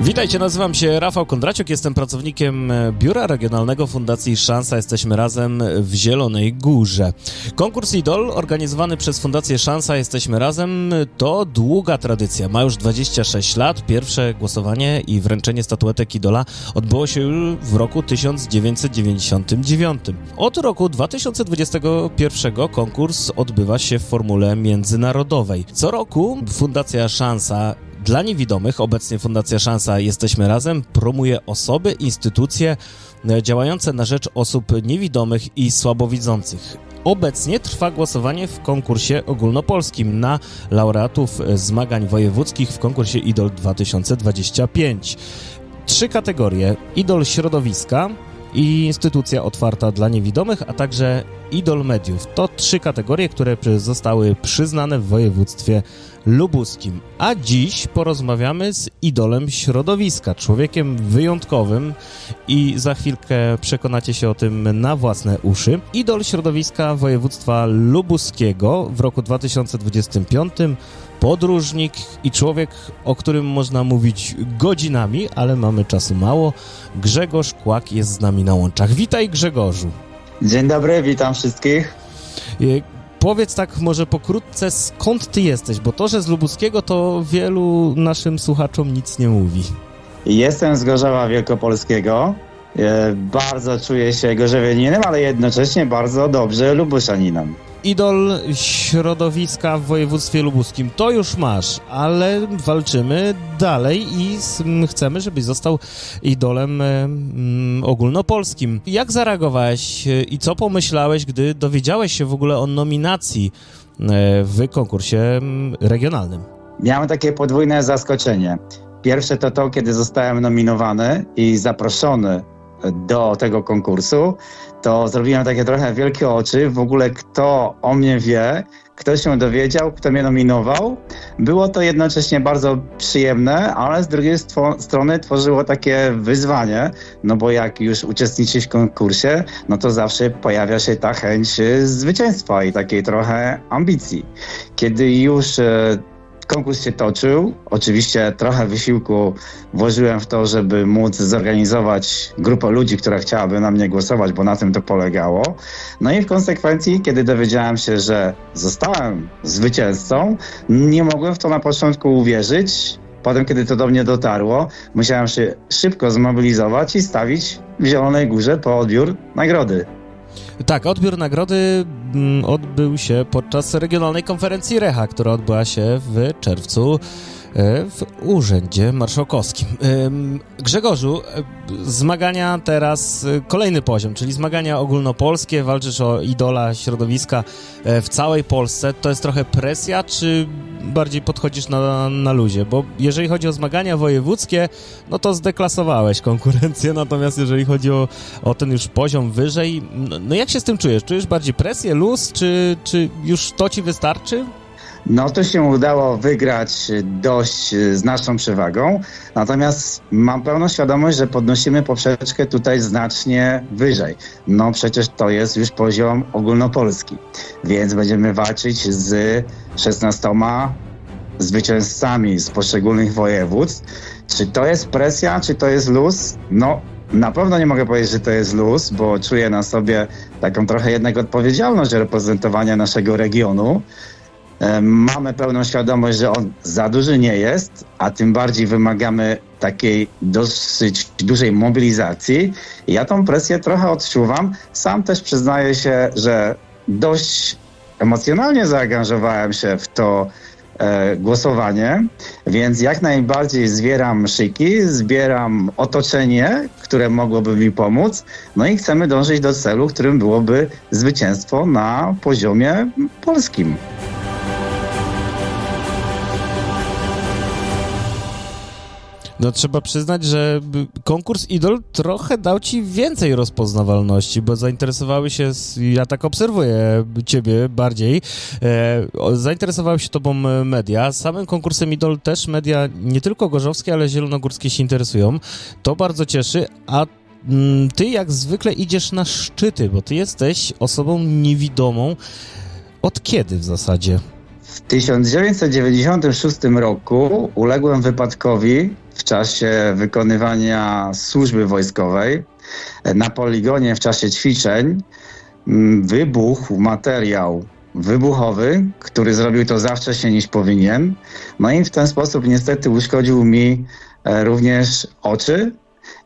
Witajcie, nazywam się Rafał Kondraciuk, jestem pracownikiem e, Biura Regionalnego Fundacji Szansa. Jesteśmy razem w Zielonej Górze. Konkurs Idol organizowany przez Fundację Szansa Jesteśmy Razem to długa tradycja. Ma już 26 lat. Pierwsze głosowanie i wręczenie statuetek Idola odbyło się w roku 1999. Od roku 2021 konkurs odbywa się w formule międzynarodowej. Co roku Fundacja Szansa dla niewidomych, obecnie Fundacja Szansa Jesteśmy Razem, promuje osoby, instytucje e, działające na rzecz osób niewidomych i słabowidzących. Obecnie trwa głosowanie w konkursie ogólnopolskim na laureatów zmagań wojewódzkich w konkursie IDOL 2025. Trzy kategorie: IDOL środowiska, i instytucja otwarta dla niewidomych, a także Idol Mediów. To trzy kategorie, które zostały przyznane w województwie lubuskim. A dziś porozmawiamy z idolem środowiska, człowiekiem wyjątkowym i za chwilkę przekonacie się o tym na własne uszy. Idol środowiska województwa lubuskiego w roku 2025 podróżnik i człowiek, o którym można mówić godzinami, ale mamy czasu mało. Grzegorz Kłak jest z nami na łączach. Witaj Grzegorzu. Dzień dobry, witam wszystkich. E, Powiedz tak może pokrótce, skąd ty jesteś, bo to, że z Lubuskiego, to wielu naszym słuchaczom nic nie mówi. Jestem z Gorzowa Wielkopolskiego. E, Bardzo czuję się gorzowianinem, ale jednocześnie bardzo dobrze lubuszaninem. Idol środowiska w województwie lubuskim, to już masz, ale walczymy dalej i chcemy, żebyś został idolem e, ogólnopolskim. Jak zareagowałeś e, i co pomyślałeś, gdy dowiedziałeś się w ogóle o nominacji e, w konkursie regionalnym? Miałem takie podwójne zaskoczenie. Pierwsze to to, kiedy zostałem nominowany i zaproszony do tego konkursu, to zrobiłem takie trochę wielkie oczy. W ogóle kto o mnie wie, kto się dowiedział, kto mnie nominował. Było to jednocześnie bardzo przyjemne, ale z drugiej strony tworzyło takie wyzwanie, no bo jak już uczestniczysz w konkursie, no to zawsze pojawia się ta chęć e, zwycięstwa i takiej trochę ambicji. Kiedy już e, konkurs się toczył, oczywiście trochę wysiłku włożyłem w to, żeby móc zorganizować grupę ludzi, która chciałaby na mnie głosować, bo na tym to polegało. No i w konsekwencji, kiedy dowiedziałem się, że zostałem zwycięzcą, nie mogłem w to na początku uwierzyć. Potem, kiedy to do mnie dotarło, musiałem się szybko zmobilizować i stawić w Zielonej Górze po odbiór nagrody. Tak, odbiór nagrody mm, odbył się podczas regionalnej konferencji Recha, która odbyła się w czerwcu w Urzędzie Marszałkowskim. Ym, Grzegorzu, e, zmagania teraz e, kolejny poziom, czyli zmagania ogólnopolskie, walczysz o idola środowiska e, w całej Polsce. To jest trochę presja, czy bardziej podchodzisz na, na luzie? Bo jeżeli chodzi o zmagania wojewódzkie, no to zdeklasowałeś konkurencję, natomiast jeżeli chodzi o, o ten już poziom wyżej, no, no jak się z tym czujesz? Czujesz bardziej presję, luz, czy, czy już to ci wystarczy? No to się udało wygrać dość znaczną przewagą, natomiast mam pełną świadomość, że podnosimy poprzeczkę tutaj znacznie wyżej. No przecież to jest już poziom ogólnopolski, więc będziemy walczyć z 16 zwycięzcami z poszczególnych województw. Czy to jest presja, czy to jest luz? No na pewno nie mogę powiedzieć, że to jest luz, bo czuję na sobie taką trochę jednak odpowiedzialność reprezentowania naszego regionu. E, Mamy pełną świadomość, że on za duży nie jest, a tym bardziej wymagamy takiej dosyć dużej mobilizacji. Ja tą presję trochę odczuwam. Sam też przyznaję się, że dość emocjonalnie zaangażowałem się w to e, głosowanie, więc jak najbardziej zbieram szyki, zbieram otoczenie, które mogłoby mi pomóc, no i chcemy dążyć do celu, którym byłoby zwycięstwo na poziomie polskim. No trzeba przyznać, że konkurs Idol trochę dał ci więcej rozpoznawalności, bo zainteresowały się, ja tak obserwuję ciebie bardziej, e, zainteresowały się tobą e, media. Samym konkursem Idol też media nie tylko gorzowskie, ale zielonogórskie się interesują. To bardzo cieszy, a mm, ty jak zwykle idziesz na szczyty, bo ty jesteś osobą niewidomą. Od kiedy w zasadzie? W 1996 roku uległem wypadkowi w czasie wykonywania służby wojskowej. Na poligonie w czasie ćwiczeń mm, wybuchł materiał wybuchowy, który zrobił to za wcześnie niż powinien. No i w ten sposób niestety uszkodził mi e, również oczy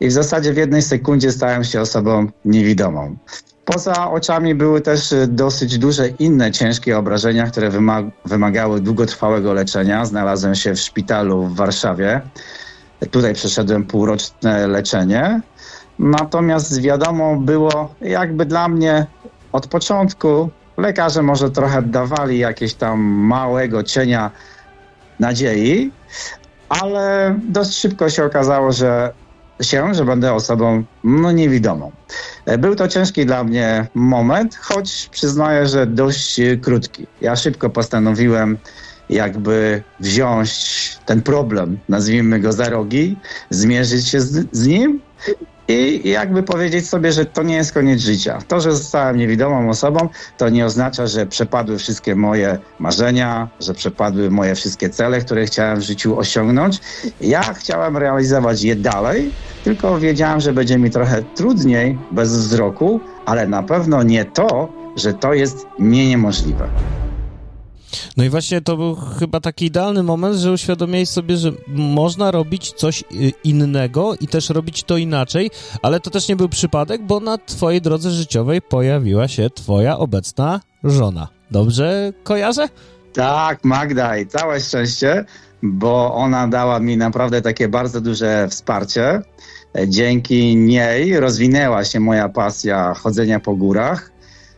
i w zasadzie w jednej sekundzie stałem się osobą niewidomą. Poza oczami były też e, dosyć duże inne ciężkie obrażenia, które wyma- wymagały długotrwałego leczenia. Znalazłem się w szpitalu w Warszawie. Tutaj przeszedłem półroczne leczenie. Natomiast wiadomo było, jakby dla mnie od początku lekarze może trochę dawali jakieś tam małego cienia nadziei, ale dość szybko się okazało, że się, że będę osobą no, niewidomą. E, Był to ciężki dla mnie moment, choć przyznaję, że dość krótki. Ja szybko postanowiłem jakby wziąć ten problem, nazwijmy go za rogi, zmierzyć się z, z nim i jakby powiedzieć sobie, że to nie jest koniec życia. To, że zostałem niewidomą osobą, to nie oznacza, że przepadły wszystkie moje marzenia, że przepadły moje wszystkie cele, które chciałem w życiu osiągnąć. Ja chciałem realizować je dalej, tylko wiedziałem, że będzie mi trochę trudniej bez wzroku, ale na pewno nie to, że to jest nie niemożliwe. No i właśnie to był chyba taki idealny moment, że uświadomiłeś sobie, że można robić coś y, innego i też robić to inaczej, ale to też nie był przypadek, bo na twojej drodze życiowej pojawiła się twoja obecna żona. Dobrze kojarzę? Tak, Magda i całe szczęście, bo ona dała mi naprawdę takie bardzo duże wsparcie. Dzięki niej rozwinęła się moja pasja chodzenia po górach,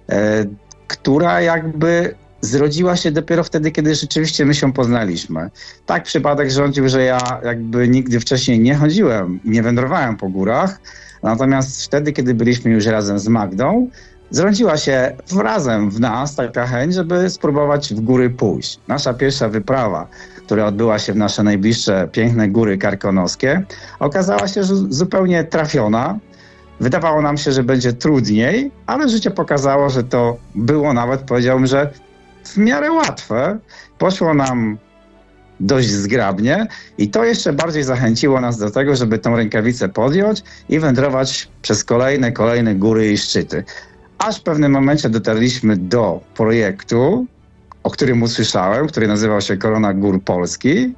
e, która jakby zrodziła się dopiero wtedy, kiedy rzeczywiście my się poznaliśmy. Tak przypadek rządził, że ja jakby nigdy wcześniej nie chodziłem, nie wędrowałem po górach, natomiast wtedy, kiedy byliśmy już razem z Magdą, zrodziła się razem w nas taka chęć, żeby spróbować w góry pójść. Nasza pierwsza wyprawa, która odbyła się w nasze najbliższe piękne góry karkonoskie, okazała się zupełnie trafiona. Wydawało nam się, że będzie trudniej, ale życie pokazało, że to było nawet, powiedziałbym, że w miarę łatwe. Poszło nam dość zgrabnie i to jeszcze bardziej zachęciło nas do tego, żeby tą rękawicę podjąć i wędrować przez kolejne, kolejne góry i szczyty. Aż w pewnym momencie dotarliśmy do projektu, o którym usłyszałem, który nazywał się Korona Gór Polski.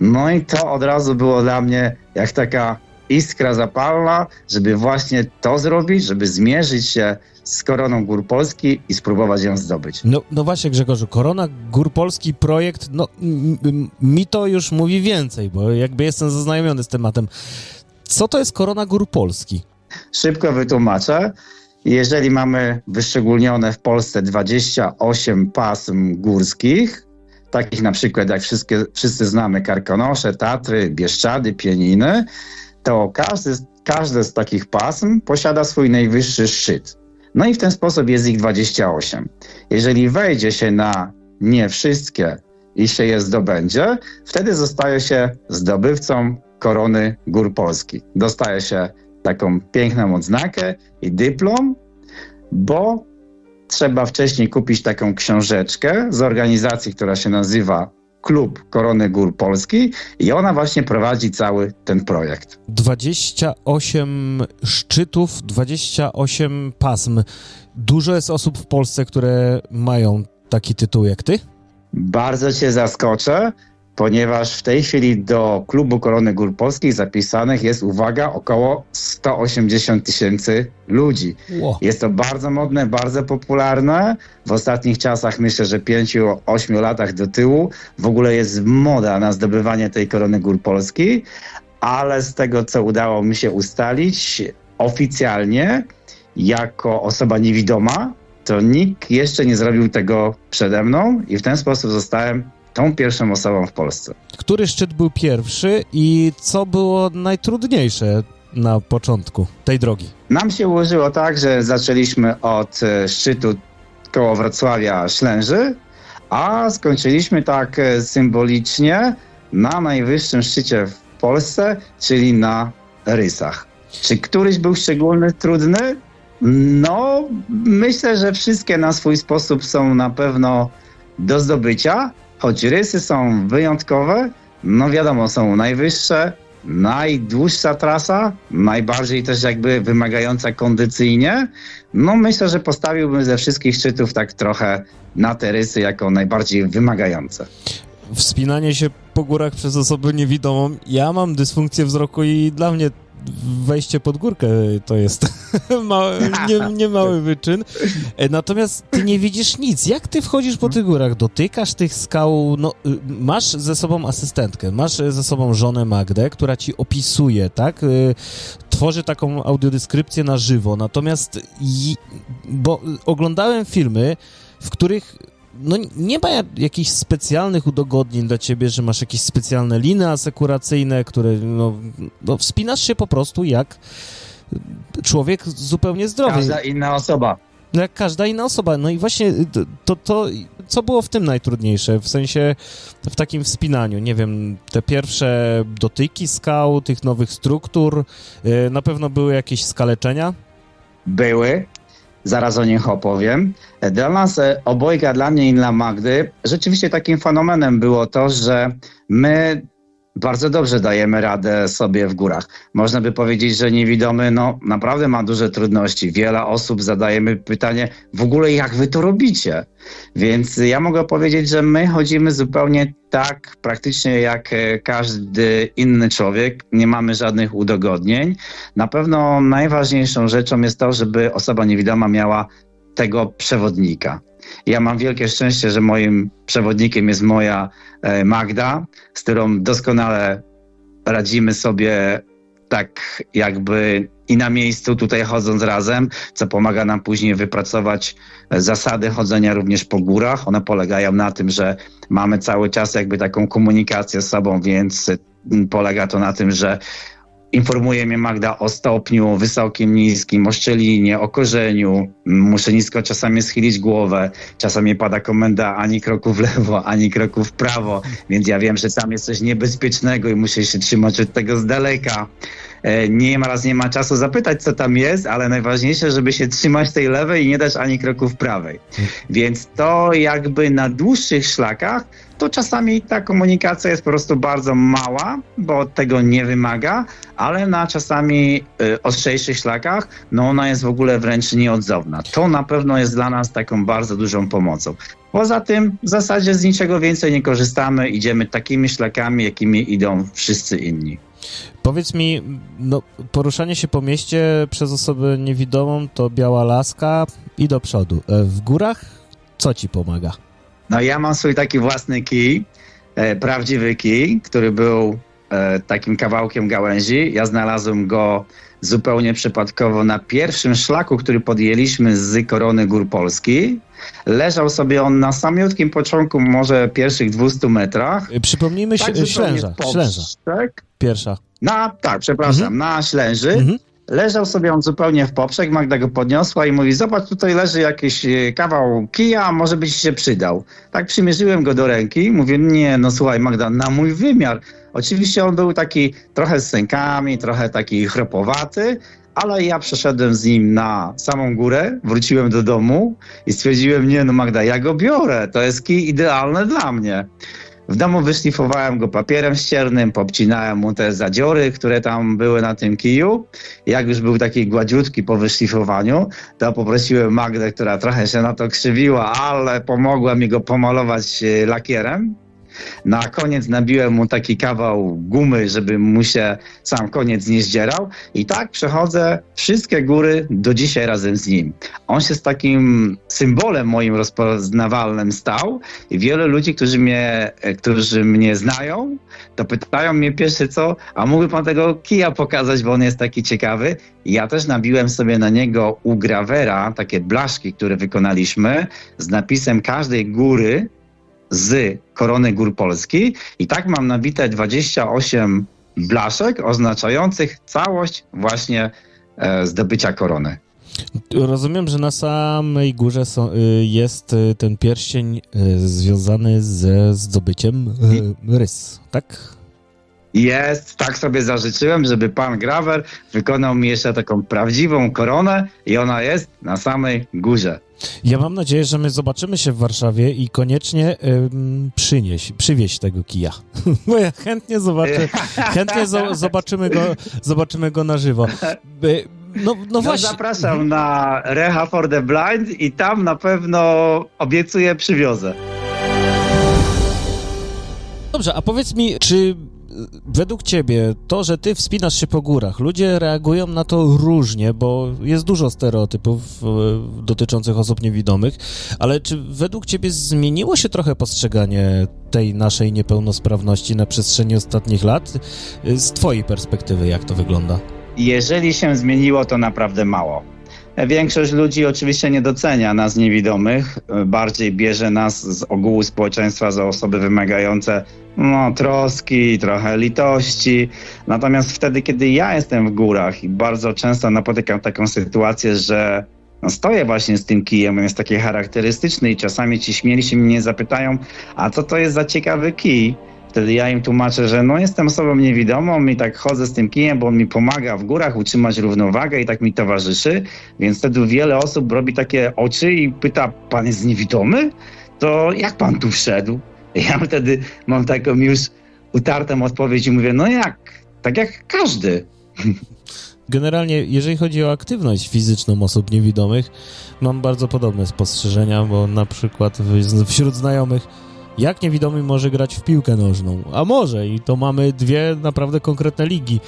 No i to od razu było dla mnie jak taka iskra zapalna, żeby właśnie to zrobić, żeby zmierzyć się z Koroną Gór Polski i spróbować ją zdobyć. No, no właśnie Grzegorzu, Korona Gór Polski projekt, no mi to już mówi więcej, bo jakby jestem zaznajomiony z tematem. Co to jest Korona Gór Polski? Szybko wytłumaczę. Jeżeli mamy wyszczególnione w Polsce 28 pasm górskich, takich na przykład jak wszystkie, wszyscy znamy Karkonosze, Tatry, Bieszczady, Pieniny, to każdy, każde z takich pasm posiada swój najwyższy szczyt. No i w ten sposób jest ich 28. Jeżeli wejdzie się na nie wszystkie i się je zdobędzie, wtedy zostaje się zdobywcą korony Gór Polski. Dostaje się taką piękną odznakę i dyplom, bo trzeba wcześniej kupić taką książeczkę z organizacji, która się nazywa Klub Korony Gór Polski i ona właśnie prowadzi cały ten projekt. 28 szczytów, 28 pasm. Dużo jest osób w Polsce, które mają taki tytuł jak ty? Bardzo cię zaskoczę, ponieważ w tej chwili do Klubu Korony Gór Polskich zapisanych jest, uwaga, około 180 tysięcy ludzi. Ło. Jest to bardzo modne, bardzo popularne. W ostatnich czasach, myślę, że 5-8 latach do tyłu, w ogóle jest moda na zdobywanie tej korony gór Polski, ale z tego, co udało mi się ustalić oficjalnie, jako osoba niewidoma, to nikt jeszcze nie zrobił tego przede mną i w ten sposób zostałem tą pierwszą osobą w Polsce. Który szczyt był pierwszy i co było najtrudniejsze na początku tej drogi? Nam się ułożyło tak, że zaczęliśmy od e, szczytu koło Wrocławia Ślęży, a skończyliśmy tak e, symbolicznie na najwyższym szczycie w Polsce, czyli na Rysach. Czy któryś był szczególny, trudny? No, myślę, że wszystkie na swój sposób są na pewno do zdobycia, choć rysy są wyjątkowe, no wiadomo, są najwyższe, najdłuższa trasa, najbardziej też jakby wymagająca kondycyjnie. No myślę, że postawiłbym ze wszystkich szczytów tak trochę na te rysy jako najbardziej wymagające. Wspinanie się po górach przez osobę niewidomą. Ja mam dysfunkcję wzroku i dla mnie wejście pod górkę to jest mały, nie, nie mały wyczyn. E, Natomiast ty nie widzisz nic. Jak ty wchodzisz po tych górach? Dotykasz tych skał? No, y, masz ze sobą asystentkę, masz ze sobą żonę Magdę, która ci opisuje, tak? Y, Tworzy taką audiodeskrypcję na żywo. Natomiast, bo oglądałem filmy, w których no nie ma ja- jakichś specjalnych udogodnień dla ciebie, że masz jakieś specjalne liny asekuracyjne, które no, no wspinasz się po prostu jak człowiek zupełnie zdrowy. Każda inna osoba. No jak każda inna osoba. No i właśnie to, to, to, co było w tym najtrudniejsze? W sensie w takim wspinaniu, nie wiem, te pierwsze dotyki skał, tych nowych struktur, y, na pewno były jakieś skaleczenia. były. Zaraz o nich opowiem. Dla nas e, obojga, dla mnie i dla Magdy, rzeczywiście takim fenomenem było to, że my bardzo dobrze dajemy radę sobie w górach. Można by powiedzieć, że niewidomy no, naprawdę ma duże trudności. Wiele osób zadajemy pytanie, w ogóle jak wy to robicie? Więc ja mogę powiedzieć, że my chodzimy zupełnie tak praktycznie jak e, każdy inny człowiek. Nie mamy żadnych udogodnień. Na pewno najważniejszą rzeczą jest to, żeby osoba niewidoma miała tego przewodnika. Ja mam wielkie szczęście, że moim przewodnikiem jest moja e, Magda, z którą doskonale radzimy sobie tak jakby i na miejscu tutaj chodząc razem, co pomaga nam później wypracować e, zasady chodzenia również po górach. One polegają na tym, że mamy cały czas jakby taką komunikację z sobą, więc e, polega to na tym, że Informuje mnie Magda o stopniu wysokim, niskim, o szczelinie, o korzeniu. Muszę nisko czasami schylić głowę. Czasami pada komenda ani kroku w lewo, ani kroku w prawo, więc ja wiem, że tam jest coś niebezpiecznego i muszę się trzymać od tego z daleka. E, Nie ma raz nie ma czasu zapytać, co tam jest, ale najważniejsze, żeby się trzymać tej lewej i nie dać ani kroku w prawej. Więc to jakby na dłuższych szlakach to czasami ta komunikacja jest po prostu bardzo mała, bo tego nie wymaga, ale na czasami y, ostrzejszych szlakach, no ona jest w ogóle wręcz nieodzowna. To na pewno jest dla nas taką bardzo dużą pomocą. Poza tym w zasadzie z niczego więcej nie korzystamy, idziemy takimi szlakami, jakimi idą wszyscy inni. Powiedz mi, no, poruszanie się po mieście przez osobę niewidomą to biała laska i do przodu. E, W górach co ci pomaga? No ja mam swój taki własny kij, e, prawdziwy kij, który był e, takim kawałkiem gałęzi. Ja znalazłem go zupełnie przypadkowo na pierwszym szlaku, który podjęliśmy z Korony Gór Polski. Leżał sobie on na samiutkim początku, może pierwszych 200 metrach. Przypomnijmy Tak się, Ślęża, Ślęża, poprzek. Pierwsza. Na, tak, przepraszam, na Ślęży. Mhm. Leżał sobie on zupełnie w poprzek, Magda go podniosła i mówi, zobacz, tutaj leży jakiś e, kawał kija, może byś się przydał. Tak przymierzyłem go do ręki, mówię, nie, no słuchaj Magda, na mój wymiar. Oczywiście on był taki trochę z sękami, trochę taki chropowaty, ale ja przeszedłem z nim na samą górę, wróciłem do domu i stwierdziłem, nie no Magda, ja go biorę, to jest kij idealny dla mnie. W domu wyszlifowałem go papierem ściernym, popcinałem mu te zadziory, które tam były na tym kiju. Jak już był taki gładziutki po wyszlifowaniu, to poprosiłem Magdę, która trochę się na to krzywiła, ale pomogła mi go pomalować e, lakierem. Na koniec nabiłem mu taki kawał gumy, żeby mu się sam koniec nie zdzierał. I tak przechodzę wszystkie góry do dzisiaj razem z nim. On się z takim symbolem moim rozpoznawalnym stał i wiele ludzi, którzy mnie, e, którzy mnie znają, to pytają mnie pierwsze co, a mógłby pan tego kija pokazać, bo on jest taki ciekawy. Ja też nabiłem sobie na niego u gravera takie blaszki, które wykonaliśmy z napisem każdej góry z korony gór Polski i tak mam nabite 28 blaszek oznaczających całość właśnie e, zdobycia korony. Rozumiem, że na samej górze są, y, jest y, ten pierścień y, związany ze zdobyciem rys, tak? Jest, tak sobie zażyczyłem, żeby pan Graver wykonał mi jeszcze taką prawdziwą koronę i ona jest na samej górze. Ja mam nadzieję, że my zobaczymy się w Warszawie i koniecznie ym, przynieś, przywieź tego kija. Bo ja chętnie zobaczę, chętnie zo, zobaczymy, go, zobaczymy go na żywo. By, no, no No właśnie. zapraszam na Reha for the Blind i tam na pewno obiecuję przywiozę. Dobrze, a powiedz mi, czy według ciebie to, że ty wspinasz się po górach, ludzie reagują na to różnie, bo jest dużo stereotypów y, dotyczących osób niewidomych, ale czy według ciebie zmieniło się trochę postrzeganie tej naszej niepełnosprawności na przestrzeni ostatnich lat? Y, Z twojej perspektywy, jak to wygląda? Jeżeli się zmieniło, to naprawdę mało. Większość ludzi oczywiście nie docenia nas niewidomych, bardziej bierze nas z ogółu społeczeństwa za osoby wymagające no, troski, trochę litości. Natomiast wtedy, kiedy ja jestem w górach i bardzo często napotykam taką sytuację, że no, stoję właśnie z tym kijem, on jest taki charakterystyczny i czasami ci śmieli mnie zapytają, a co to jest za ciekawy kij? Wtedy ja im tłumaczę, że no jestem osobą niewidomą i tak chodzę z tym kijem, bo on mi pomaga w górach utrzymać równowagę i tak mi towarzyszy. Więc wtedy wiele osób robi takie oczy i pyta, pan jest niewidomy? To jak pan tu wszedł? Ja wtedy mam taką już utartą odpowiedź i mówię, no jak? Tak jak każdy. Generalnie, jeżeli chodzi o aktywność fizyczną osób niewidomych, mam bardzo podobne spostrzeżenia, bo na przykład wśród znajomych, jak niewidomy może grać w piłkę nożną? A może i to mamy dwie naprawdę konkretne ligi.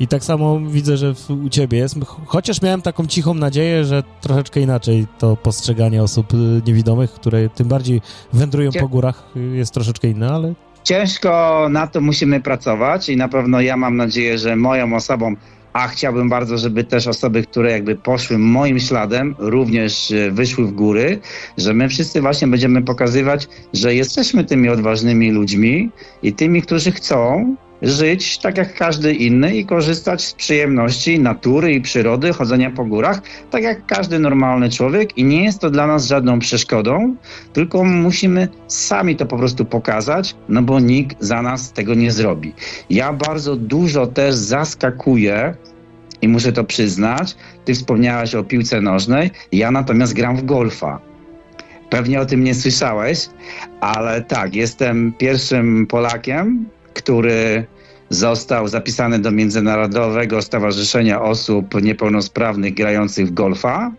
I tak samo widzę, że u ciebie jest. Ch- Chociaż miałem taką cichą nadzieję, że troszeczkę inaczej to postrzeganie osób y, niewidomych, które tym bardziej wędrują po górach, y, jest troszeczkę inne, ale Ciężko na to musimy pracować i na pewno ja mam nadzieję, że moją osobą, a chciałbym bardzo, żeby też osoby, które jakby poszły moim śladem, również e, wyszły w góry, że my wszyscy właśnie będziemy pokazywać, że jesteśmy tymi odważnymi ludźmi i tymi, którzy chcą żyć tak jak każdy inny i korzystać z przyjemności natury i przyrody, chodzenia po górach, tak jak każdy normalny człowiek i nie jest to dla nas żadną przeszkodą, tylko musimy sami to po prostu pokazać, no bo nikt za nas tego nie zrobi. Ja bardzo dużo też zaskakuję i muszę to przyznać. Ty wspomniałaś o piłce nożnej, ja natomiast gram w golfa. Pewnie o tym nie słyszałeś, ale tak, jestem pierwszym Polakiem, który został zapisany do Międzynarodowego Stowarzyszenia Osób Niepełnosprawnych grających w golfa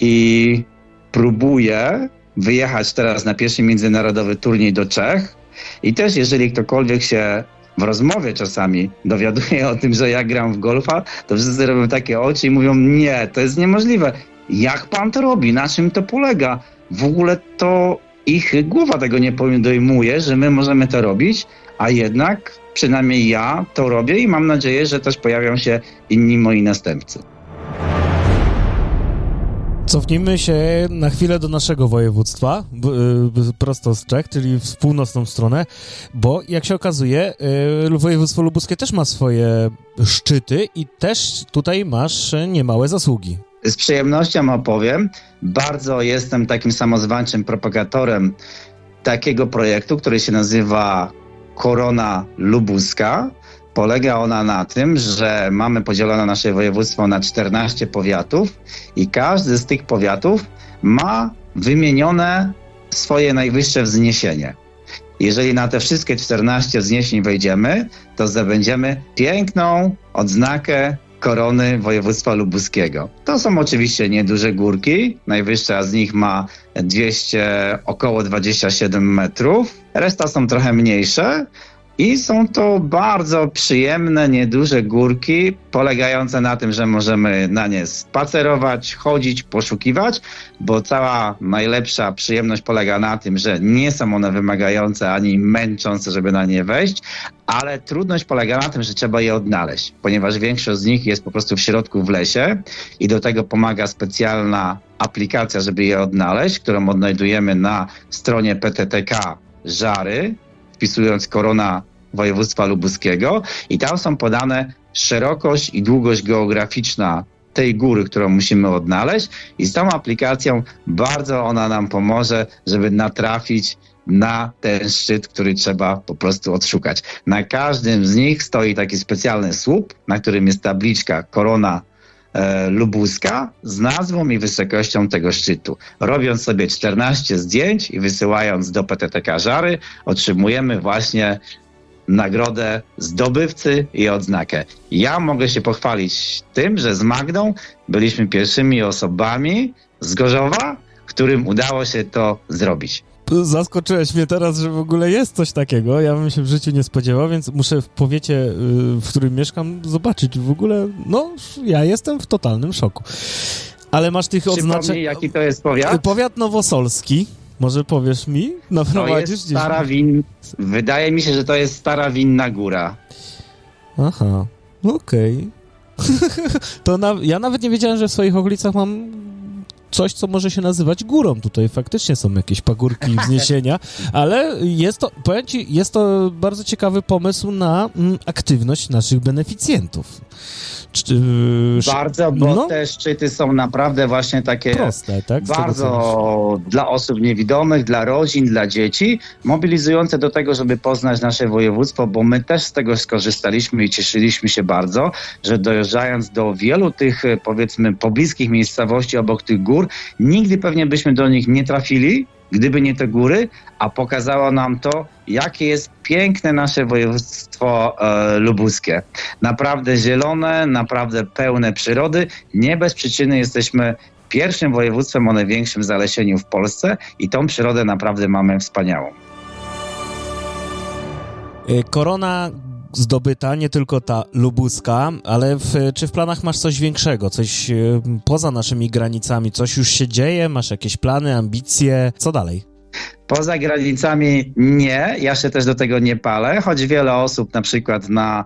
i próbuję wyjechać teraz na pierwszy międzynarodowy turniej do Czech. I też, jeżeli ktokolwiek się w rozmowie czasami dowiaduje o tym, że ja gram w golfa, to wszyscy robią takie oczy i mówią: Nie, to jest niemożliwe. Jak pan to robi? Na czym to polega? W ogóle to ich głowa tego nie pojmuje, że my możemy to robić, a jednak przynajmniej ja to robię i mam nadzieję, że też pojawią się inni moi następcy. Cofnijmy się na chwilę do naszego województwa, prosto z Czech, czyli w północną stronę, bo jak się okazuje, y, województwo lubuskie też ma swoje szczyty i też tutaj masz niemałe zasługi. Z przyjemnością opowiem. Bardzo jestem takim samozwańczym propagatorem takiego projektu, który się nazywa Korona Lubuska. Polega ona na tym, że mamy podzielone nasze województwo na 14 powiatów i każdy z tych powiatów ma wymienione swoje najwyższe wzniesienie. Jeżeli na te wszystkie 14 wzniesień wejdziemy, to zdobędziemy piękną odznakę korony województwa lubuskiego. To są oczywiście nieduże górki. Najwyższa z nich ma 200, około 27 metrów. Reszta są trochę mniejsze. I są to bardzo przyjemne, nieduże górki, polegające na tym, że możemy na nie spacerować, chodzić, poszukiwać, bo cała najlepsza przyjemność polega na tym, że nie są one wymagające ani męczące, żeby na nie wejść, ale trudność polega na tym, że trzeba je odnaleźć, ponieważ większość z nich jest po prostu w środku w lesie i do tego pomaga specjalna aplikacja, żeby je odnaleźć, którą odnajdujemy na stronie PTTK Żary, wpisując korona województwa lubuskiego i tam są podane szerokość i długość geograficzna tej góry, którą musimy odnaleźć i z tą aplikacją bardzo ona nam pomoże, żeby natrafić na ten szczyt, który trzeba po prostu odszukać. Na każdym z nich stoi taki specjalny słup, na którym jest tabliczka korona e, Lubuska z nazwą i wysokością tego szczytu. Robiąc sobie 14 zdjęć i wysyłając do PTTK Żary, otrzymujemy właśnie nagrodę zdobywcy i odznakę. Ja mogę się pochwalić tym, że z Magdą byliśmy pierwszymi osobami z Gorzowa, którym udało się to zrobić. Zaskoczyłeś mnie teraz, że w ogóle jest coś takiego. Ja bym się w życiu nie spodziewał, więc muszę w powiecie, y, w którym mieszkam, zobaczyć. W ogóle, no, ja jestem w totalnym szoku. Ale masz tych odznaczeń. jaki to jest powiat? Powiat nowosolski. Może powiesz mi? To Naprowadzisz jest gdzieś? stara win... Wydaje mi się, że to jest stara winna góra. Aha, okej. to na, ja nawet nie wiedziałem, że w swoich okolicach mam coś, co może się nazywać górą. Tutaj faktycznie są jakieś pagórki i wzniesienia, ale jest to, powiem ci, jest to bardzo ciekawy pomysł na mm, aktywność naszych beneficjentów. Czy, Bardzo, bo no. te szczyty są naprawdę właśnie takie proste, tak? Bardzo dla osób niewidomych, dla rodzin, dla dzieci, mobilizujące do tego, żeby poznać nasze województwo, bo my też z tego skorzystaliśmy i cieszyliśmy się bardzo, że dojeżdżając do wielu tych, e, powiedzmy, pobliskich miejscowości obok tych gór, nigdy pewnie byśmy do nich nie trafili, gdyby nie te góry, a pokazało nam to, jakie jest piękne nasze województwo e, lubuskie. Naprawdę zielone, naprawdę pełne przyrody. Nie bez przyczyny jesteśmy pierwszym województwem o największym zalesieniu w Polsce i tą przyrodę naprawdę mamy wspaniałą. Y, Korona zdobyta, nie tylko ta lubuska, ale w, czy w planach masz coś większego, coś y, poza naszymi granicami, coś już się dzieje, masz jakieś plany, ambicje, co dalej? Poza granicami nie, ja się też do tego nie palę, choć wiele osób na przykład na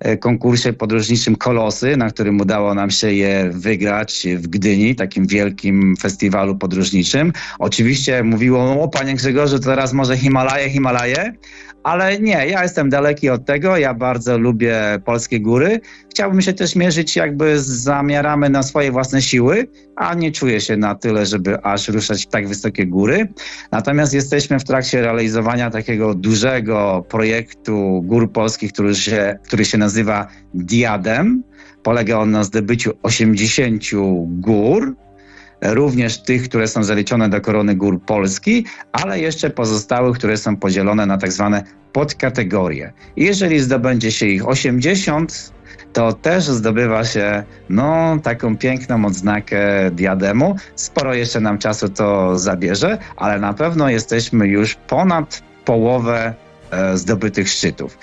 e, konkursie podróżniczym Kolosy, na którym udało nam się je wygrać w Gdyni, takim wielkim festiwalu podróżniczym. Oczywiście mówiło, o panie Grzegorzu, teraz może Himalaje, Himalaje, ale nie, ja jestem daleki od tego, ja bardzo lubię polskie góry. Chciałbym się też mierzyć jakby z zamiarami na swoje własne siły, a nie czuję się na tyle, żeby aż ruszać w tak wysokie góry. Natomiast jesteśmy w trakcie realizowania takiego dużego projektu gór polskich, który się, który się nazywa Diadem. Polega on na zdobyciu 80 gór, również tych, które są zaliczone do korony gór Polski, ale jeszcze pozostałych, które są podzielone na tak zwane podkategorie. Jeżeli zdobędzie się ich 80, to też zdobywa się no, taką piękną odznakę diademu. Sporo jeszcze nam czasu to zabierze, ale na pewno jesteśmy już ponad połowę e, zdobytych szczytów.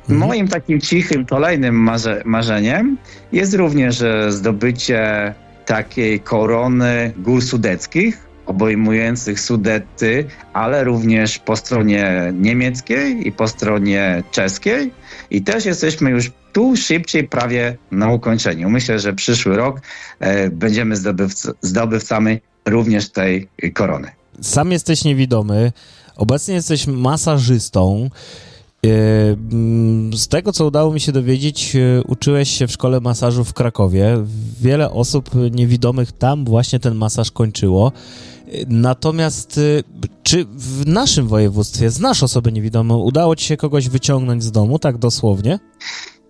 Mhm. Moim takim cichym kolejnym marze marzeniem jest również e, zdobycie takiej korony gór sudeckich, obejmujących Sudety, ale również po stronie niemieckiej i po stronie czeskiej. I też jesteśmy już tu szybciej prawie na ukończeniu. Myślę, że przyszły rok e, będziemy zdobywc zdobywcami również tej korony. Sam jesteś niewidomy, obecnie jesteś masażystą. Yy, mm, Z tego, co udało mi się dowiedzieć, yy, uczyłeś się w szkole masażu w Krakowie. Wiele osób niewidomych tam właśnie ten masaż kończyło. Yy, Natomiast czy w naszym województwie znasz osobę niewidomą? Udało ci się kogoś wyciągnąć z domu, tak dosłownie?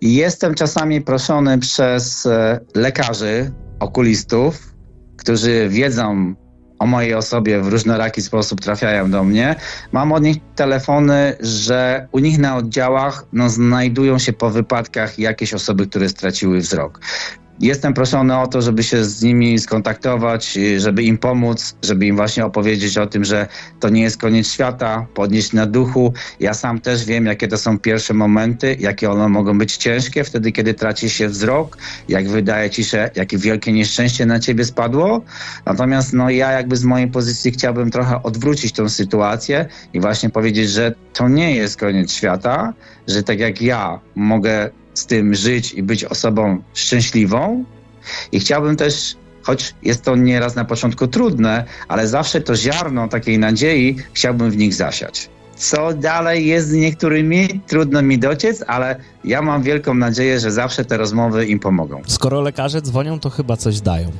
Jestem czasami proszony przez e, lekarzy, okulistów, którzy wiedzą o mojej osobie w różnoraki sposób trafiają do mnie. Mam od nich telefony, że u nich na oddziałach no, znajdują się po wypadkach jakieś osoby, które straciły wzrok. Jestem proszony o to, żeby się z nimi skontaktować, y, żeby im pomóc, żeby im właśnie opowiedzieć o tym, że to nie jest koniec świata, podnieść na duchu. Ja sam też wiem, jakie to są pierwsze momenty, jakie one mogą być ciężkie wtedy, kiedy traci się wzrok, jak wydaje ci się, jakie wielkie nieszczęście na ciebie spadło. Natomiast no, ja jakby z mojej pozycji chciałbym trochę odwrócić tą sytuację i właśnie powiedzieć, że to nie jest koniec świata, że tak jak ja mogę z tym żyć i być osobą szczęśliwą. I chciałbym też, choć jest to nieraz na początku trudne, ale zawsze to ziarno takiej nadziei chciałbym w nich zasiać. Co dalej jest z niektórymi, trudno mi dociec, ale ja mam wielką nadzieję, że zawsze te rozmowy im pomogą. Skoro lekarze dzwonią, to chyba coś dają.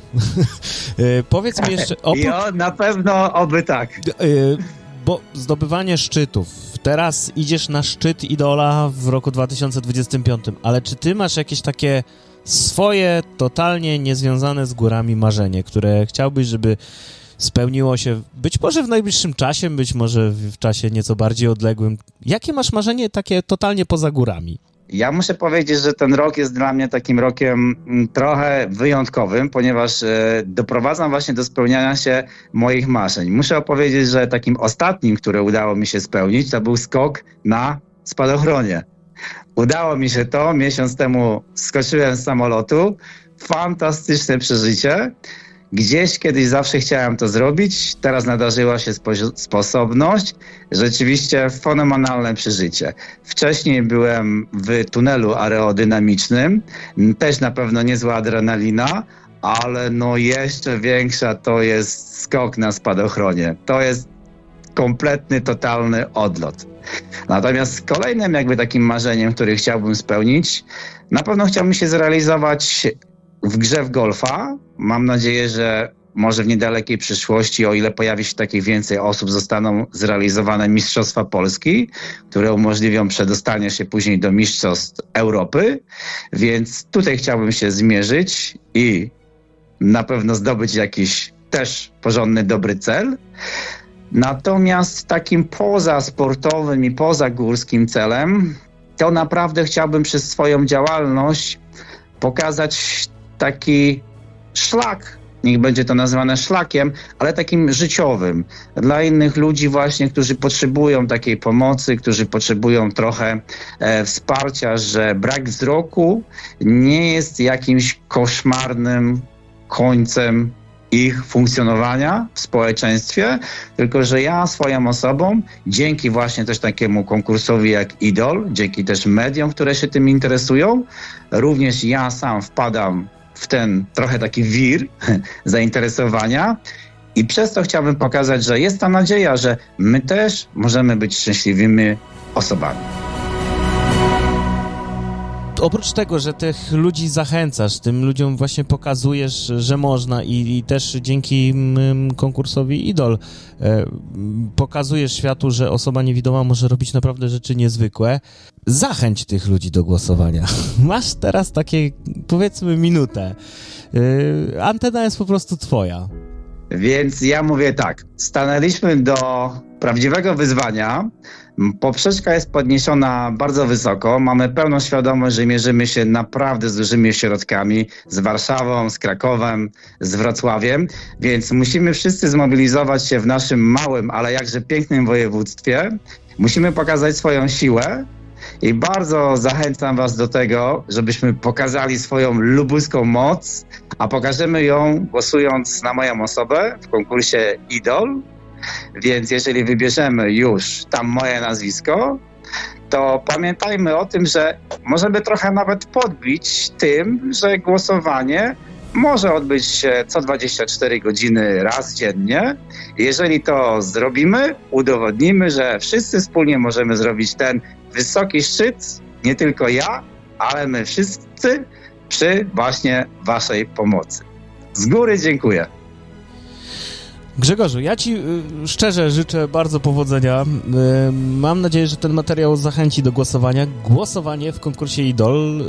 Yy, Powiedz mi jeszcze, oprócz... Jo, na pewno oby tak. Bo zdobywanie szczytów. Teraz idziesz na szczyt idola w roku 2025, ale czy ty masz jakieś takie swoje, totalnie niezwiązane z górami marzenie, które chciałbyś, żeby spełniło się być może w najbliższym czasie, być może w czasie nieco bardziej odległym? Jakie masz marzenie takie totalnie poza górami? Ja muszę powiedzieć, że ten rok jest dla mnie takim rokiem mm, trochę wyjątkowym, ponieważ e, doprowadzam właśnie do spełniania się moich marzeń. Muszę opowiedzieć, że takim ostatnim, które udało mi się spełnić, to był skok na spadochronie. Udało mi się to, miesiąc temu skoczyłem z samolotu, fantastyczne przeżycie. Gdzieś kiedyś zawsze chciałem to zrobić, teraz nadarzyła się spo- sposobność. Rzeczywiście fenomenalne przeżycie. Wcześniej byłem w tunelu aerodynamicznym, też na pewno niezła adrenalina, ale no jeszcze większa to jest skok na spadochronie. To jest kompletny, totalny odlot. Natomiast kolejnym jakby takim marzeniem, który chciałbym spełnić, na pewno chciałbym się zrealizować w grze w golfa. Mam nadzieję, że może w niedalekiej przyszłości, o ile pojawi się takich więcej osób, zostaną zrealizowane Mistrzostwa Polski, które umożliwią przedostanie się później do Mistrzostw Europy. Więc tutaj chciałbym się zmierzyć i na pewno zdobyć jakiś też porządny, dobry cel. Natomiast takim pozasportowym i pozagórskim celem, to naprawdę chciałbym przez swoją działalność pokazać taki szlak, niech będzie to nazwane szlakiem, ale takim życiowym. Dla innych ludzi właśnie, którzy potrzebują takiej pomocy, którzy potrzebują trochę e, wsparcia, że brak wzroku nie jest jakimś koszmarnym końcem ich funkcjonowania w społeczeństwie, tylko że ja swoją osobą, dzięki właśnie też takiemu konkursowi jak Idol, dzięki też mediom, które się tym interesują, również ja sam wpadam w ten trochę taki wir zainteresowania i przez to chciałbym pokazać, że jest ta nadzieja, że my też możemy być szczęśliwymi osobami. Oprócz tego, że tych ludzi zachęcasz, tym ludziom właśnie pokazujesz, że można i, i też dzięki mm, konkursowi Idol e, pokazujesz światu, że osoba niewidoma może robić naprawdę rzeczy niezwykłe. Zachęć tych ludzi do głosowania. Masz teraz takie, powiedzmy, minutę. E, antena jest po prostu twoja. Więc ja mówię tak, stanęliśmy do prawdziwego wyzwania. Poprzeczka jest podniesiona bardzo wysoko. Mamy pełną świadomość, że mierzymy się naprawdę z dużymi środkami z Warszawą, z Krakowem, z Wrocławiem, więc musimy wszyscy zmobilizować się w naszym małym, ale jakże pięknym województwie. Musimy pokazać swoją siłę. I bardzo zachęcam Was do tego, żebyśmy pokazali swoją lubuską moc, a pokażemy ją głosując na moją osobę w konkursie Idol. Więc jeżeli wybierzemy już tam moje nazwisko, to pamiętajmy o tym, że możemy trochę nawet podbić tym, że głosowanie może odbyć się co 24 godziny raz dziennie. Jeżeli to zrobimy, udowodnimy, że wszyscy wspólnie możemy zrobić ten wysoki szczyt, nie tylko ja, ale my wszyscy przy właśnie Waszej pomocy. Z góry dziękuję. Grzegorzu, ja Ci y, szczerze życzę bardzo powodzenia. Y, Mam nadzieję, że ten materiał zachęci do głosowania. Głosowanie w konkursie Idol y,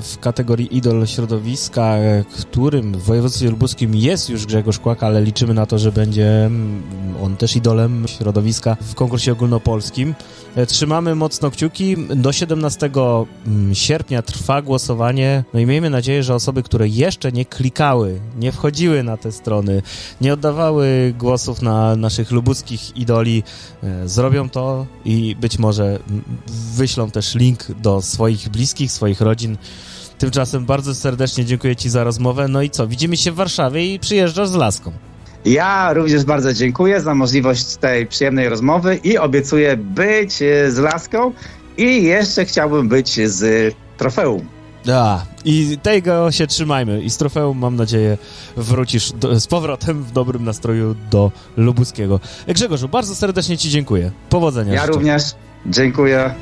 w kategorii Idol środowiska, którym w województwie lubuskim jest już Grzegorz Kłak, ale liczymy na to, że będzie mm, on też idolem środowiska w konkursie ogólnopolskim. Y, Trzymamy mocno kciuki. Do 17 mm, sierpnia trwa głosowanie. No i miejmy nadzieję, że osoby, które jeszcze nie klikały, nie wchodziły na te strony, nie oddawały głosów na naszych lubuskich idoli, e, zrobią to i być może wyślą też link do swoich bliskich, swoich rodzin. Tymczasem bardzo serdecznie dziękuję Ci za rozmowę. No i co, widzimy się w Warszawie i przyjeżdżasz z laską. Ja również bardzo dziękuję za możliwość tej przyjemnej rozmowy i obiecuję być e, z laską i jeszcze chciałbym być z trofeum. A, i tego się trzymajmy. I z trofeum, mam nadzieję, wrócisz do, z powrotem w dobrym nastroju do Lubuskiego. Grzegorzu, bardzo serdecznie Ci dziękuję. Powodzenia. Ja życzę. również dziękuję.